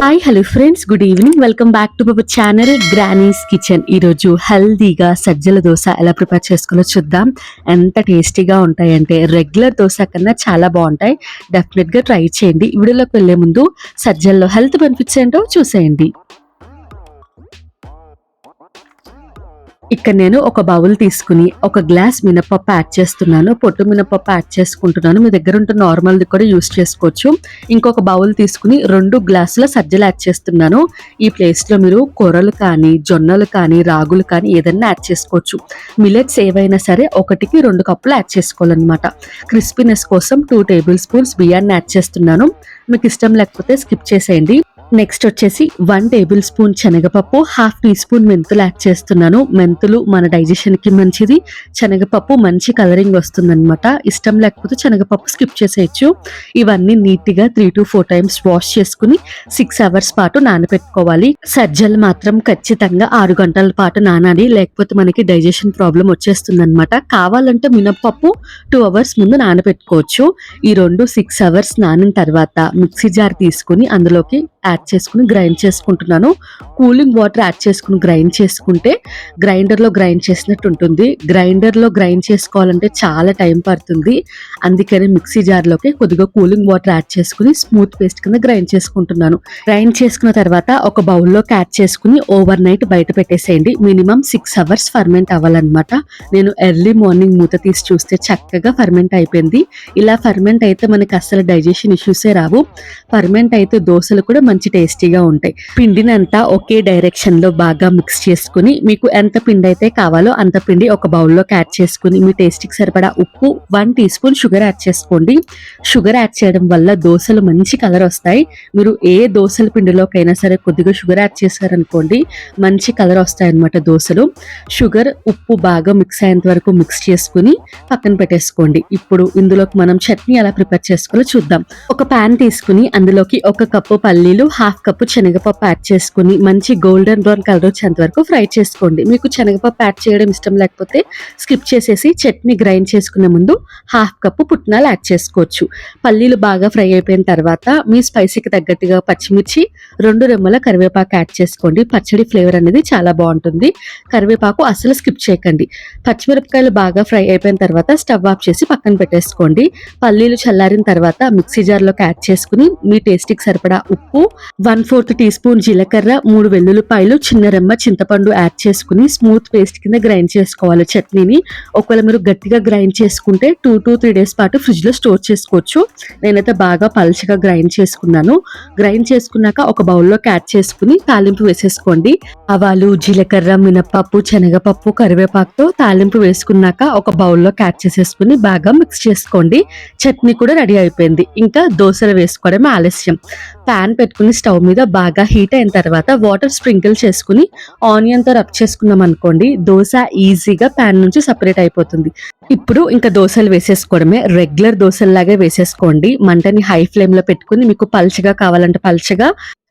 Hi hello friends good evening welcome back to our channel Granny's Kitchen ఈరోజు హెల్దీగా సజ్జల దోశ ఎలా prepare చేసుకోవాలో చూద్దాం. ఎంత టేస్టీగా ఉంటాయంటే రెగ్యులర్ దోశ కన్నా చాలా బాగుంటాయి. డెఫినెట్గా ట్రై చేయండి. వీడియోలోకి వెళ్ళే ముందు సజ్జల్లో హెల్త్ బెనిఫిట్స్ ఏంటో చూసేయండి. ఇక్కడ నేను ఒక బౌల్ తీసుకుని ఒక గ్లాస్ మినపప్పు యాడ్ చేస్తున్నాను. పొట్టు మినపప్పు యాడ్ చేసుకుంటున్నాను. మీ దగ్గర ఉంటే నార్మల్ది కూడా యూస్ చేసుకోవచ్చు. ఇంకొక బౌల్ తీసుకుని రెండు గ్లాసుల సజ్జలు యాడ్ చేస్తున్నాను. ఈ ప్లేస్లో మీరు కూరలు కానీ జొన్నలు కానీ రాగులు కానీ ఏదైనా యాడ్ చేసుకోవచ్చు. మిలెట్స్ ఏవైనా సరే ఒకటికి రెండు కప్పులు యాడ్ చేసుకోవాలన్నమాట. క్రిస్పీనెస్ కోసం టూ టేబుల్ స్పూన్స్ బియ్యాన్ని యాడ్ చేస్తున్నాను. మీకు ఇష్టం లేకపోతే స్కిప్ చేసేయండి. నెక్స్ట్ వచ్చేసి వన్ టేబుల్ స్పూన్ శనగపప్పు హాఫ్ టీ స్పూన్ మెంతులు యాడ్ చేస్తున్నాను. మెంతులు మన డైజెషన్కి మంచిది. శనగపప్పు మంచి కలరింగ్ వస్తుందన్నమాట. ఇష్టం లేకపోతే శనగపప్పు స్కిప్ చేసేయచ్చు. ఇవన్నీ నీట్గా three to four times wash చేసుకుని సిక్స్ అవర్స్ పాటు నానబెట్టుకోవాలి సజ్జలు మాత్రం ఖచ్చితంగా ఆరు గంటల పాటు నానాలి. లేకపోతే మనకి డైజెషన్ ప్రాబ్లం వచ్చేస్తుందన్నమాట. కావాలంటే మినప్పప్పు టూ అవర్స్ ముందు నానబెట్టుకోవచ్చు ఈ రెండు సిక్స్ అవర్స్ నానిన తర్వాత మిక్సీ జార్ తీసుకుని అందులోకి యాడ్ చేసుకుని గ్రైండ్ చేసుకుంటున్నాను. కూలింగ్ వాటర్ యాడ్ చేసుకుని గ్రైండ్ చేసుకుంటే గ్రైండర్లో గ్రైండ్ చేసినట్టు ఉంటుంది. గ్రైండర్లో గ్రైండ్ చేసుకోవాలంటే చాలా టైం పడుతుంది. అందుకని మిక్సీ జార్లోకి కొద్దిగా కూలింగ్ వాటర్ యాడ్ చేసుకుని స్మూత్ పేస్ట్ కింద గ్రైండ్ చేసుకుంటున్నాను. గ్రైండ్ చేసుకున్న తర్వాత ఒక బౌల్లోకి యాడ్ చేసుకుని ఓవర్ నైట్ బయట పెట్టేసేయండి. మినిమం సిక్స్ అవర్స్ ఫర్మెంట్ అవ్వాలన్నమాట. నేను ఎర్లీ మార్నింగ్ మూత తీసి చూస్తే చక్కగా ఫర్మెంట్ అయిపోయింది. ఇలా ఫర్మెంట్ అయితే మనకి అస్సలు డైజెషన్ ఇష్యూసే రావు. ఫర్మెంట్ అయితే దోశలు కూడా మంచి మంచి టేస్టీగా ఉంటాయి. పిండినంతా ఒకే డైరెక్షన్లో బాగా మిక్స్ చేసుకుని మీకు ఎంత పిండి అయితే కావాలో అంత పిండి ఒక బౌల్లోకి యాడ్ చేసుకుని మీ టేస్ట్కి సరిపడా ఉప్పు one teaspoon sugar add చేసుకోండి. షుగర్ యాడ్ చేయడం వల్ల దోశలు మంచి కలర్ వస్తాయి. మీరు ఏ దోశల పిండిలోకైనా సరే కొద్దిగా షుగర్ యాడ్ చేశారనుకోండి మంచి కలర్ వస్తాయి అనమాట దోశలు. షుగర్ ఉప్పు బాగా మిక్స్ అయ్యేంత వరకు మిక్స్ చేసుకుని పక్కన పెట్టేసుకోండి. ఇప్పుడు ఇందులోకి మనం చట్నీ ఎలా ప్రిపేర్ చేసుకోవాలో చూద్దాం. ఒక పాన్ తీసుకుని అందులోకి ఒక కప్పు పల్లీలు హాఫ్ కప్పు శనగపప్పు యాడ్ చేసుకుని మంచి గోల్డెన్ బ్రౌన్ కలర్ వచ్చేంత వరకు ఫ్రై చేసుకోండి. మీకు శనగపప్పు యాడ్ చేయడం ఇష్టం లేకపోతే స్కిప్ చేసేసి చట్నీ గ్రైండ్ చేసుకునే ముందు హాఫ్ కప్పు పుట్నాలు యాడ్ చేసుకోవచ్చు. పల్లీలు బాగా ఫ్రై అయిపోయిన తర్వాత మీ స్పైసీకి తగ్గట్టుగా పచ్చిమిర్చి రెండు రెమ్మల కరివేపాకు యాడ్ చేసుకోండి. పచ్చడి ఫ్లేవర్ అనేది చాలా బాగుంటుంది. కరివేపాకు అసలు స్కిప్ చేయకండి. పచ్చిమిరపకాయలు బాగా ఫ్రై అయిపోయిన తర్వాత స్టవ్ ఆఫ్ చేసి పక్కన పెట్టేసుకోండి. పల్లీలు చల్లారిన తర్వాత మిక్సీ జార్లోకి యాడ్ చేసుకుని మీ టేస్ట్కి సరిపడా ఉప్పు వన్ ఫోర్త్ టీ స్పూన్ జీలకర్ర మూడు వెల్లుల్లిపాయలు చిన్న రెమ్మ చింతపండు యాడ్ చేసుకుని స్మూత్ పేస్ట్ కింద గ్రైండ్ చేసుకోవాలి. చట్నీని ఒకవేళ మీరు గట్టిగా గ్రైండ్ చేసుకుంటే టూ టు త్రీ డేస్ పాటు ఫ్రిడ్జ్లో స్టోర్ చేసుకోవచ్చు. నేనైతే బాగా పలచగా గ్రైండ్ చేసుకున్నాను. గ్రైండ్ చేసుకున్నాక ఒక బౌల్లోకి యాడ్ చేసుకుని తాలింపు వేసేసుకోండి. ఆవాలు జీలకర్ర మినపప్పు శనగపప్పు కరివేపాకుతో తాలింపు వేసుకున్నాక ఒక బౌల్లోకి యాడ్ చేసేసుకుని బాగా మిక్స్ చేసుకోండి. చట్నీ కూడా రెడీ అయిపోయింది. ఇంకా దోశలు వేసుకోవడమే ఆలస్యం. ప్యాన్ పెట్టుకుని స్టవ్ మీద బాగా హీట్ అయిన తర్వాత వాటర్ స్ప్రింకిల్ చేసుకుని ఆనియన్తో రబ్ చేసుకున్నాం అనుకోండి దోశ ఈజీగా ప్యాన్ నుంచి సపరేట్ అయిపోతుంది. ఇప్పుడు ఇంకా దోశలు వేసేసుకోవడమే. రెగ్యులర్ దోశల్లాగే వేసేసుకోండి. మంటని హై ఫ్లేమ్లో పెట్టుకుని మీకు పల్చగా కావాలంటే పల్చగా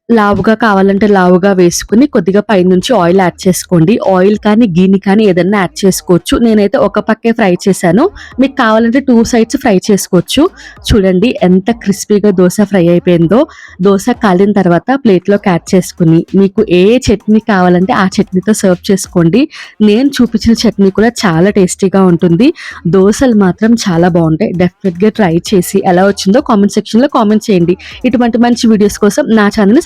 లావుగా కావాలంటే లావుగా వేసుకుని కొద్దిగా పైనుంచి ఆయిల్ యాడ్ చేసుకోండి. ఆయిల్ కానీ గీని కానీ ఏదన్నా యాడ్ చేసుకోవచ్చు. నేనైతే ఒక పక్కే ఫ్రై చేశాను. మీకు కావాలంటే టూ సైడ్స్ ఫ్రై చేసుకోవచ్చు. చూడండి ఎంత క్రిస్పీగా దోశ ఫ్రై అయిపోయిందో. దోశ కాలిన తర్వాత ప్లేట్లోకి యాడ్ చేసుకుని మీకు ఏ చట్నీ కావాలంటే ఆ చట్నీతో సర్వ్ చేసుకోండి. నేను చూపించిన చట్నీ కూడా చాలా టేస్టీగా ఉంటుంది. దోశలు మాత్రం చాలా బాగుంటాయి. డెఫినెట్గా ట్రై చేసి ఎలా వచ్చిందో కామెంట్ సెక్షన్లో కామెంట్ చేయండి. ఇటువంటి మంచి వీడియోస్ కోసం నా ఛానల్ని